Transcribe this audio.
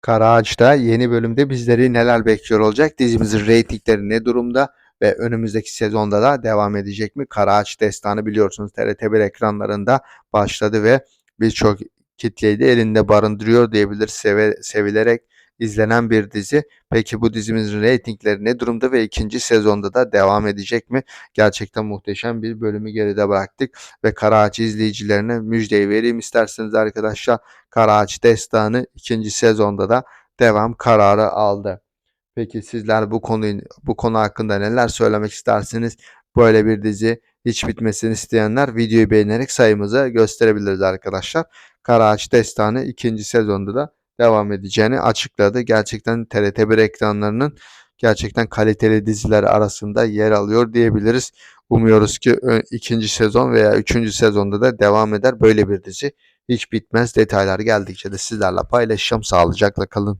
Kara Ağaç'ta yeni bölümde bizleri neler bekliyor olacak? Dizimizin reytingleri ne durumda? Ve önümüzdeki sezonda da devam edecek mi? Kara Ağaç Destanı biliyorsunuz TRT1 ekranlarında başladı ve birçok kitleyi de elinde barındırıyor diyebilir seve, sevilerek izlenen bir dizi. Peki bu dizimizin reytingleri ne durumda ve ikinci sezonda da devam edecek mi? Gerçekten muhteşem bir bölümü geride bıraktık ve Kara Ağaç izleyicilerine müjdeyi vereyim isterseniz arkadaşlar. Kara Ağaç Destanı ikinci sezonda da devam kararı aldı. Peki sizler bu konuyu bu konu hakkında neler söylemek istersiniz? Böyle bir dizi hiç bitmesini isteyenler videoyu beğenerek sayımızı gösterebiliriz arkadaşlar. Kara Ağaç Destanı ikinci sezonda da devam edeceğini açıkladı. Gerçekten TRT1 ekranlarının gerçekten kaliteli diziler arasında yer alıyor diyebiliriz. Umuyoruz ki ö- ikinci sezon veya üçüncü sezonda da devam eder böyle bir dizi. Hiç bitmez detaylar geldikçe de sizlerle paylaşacağım. Sağlıcakla kalın.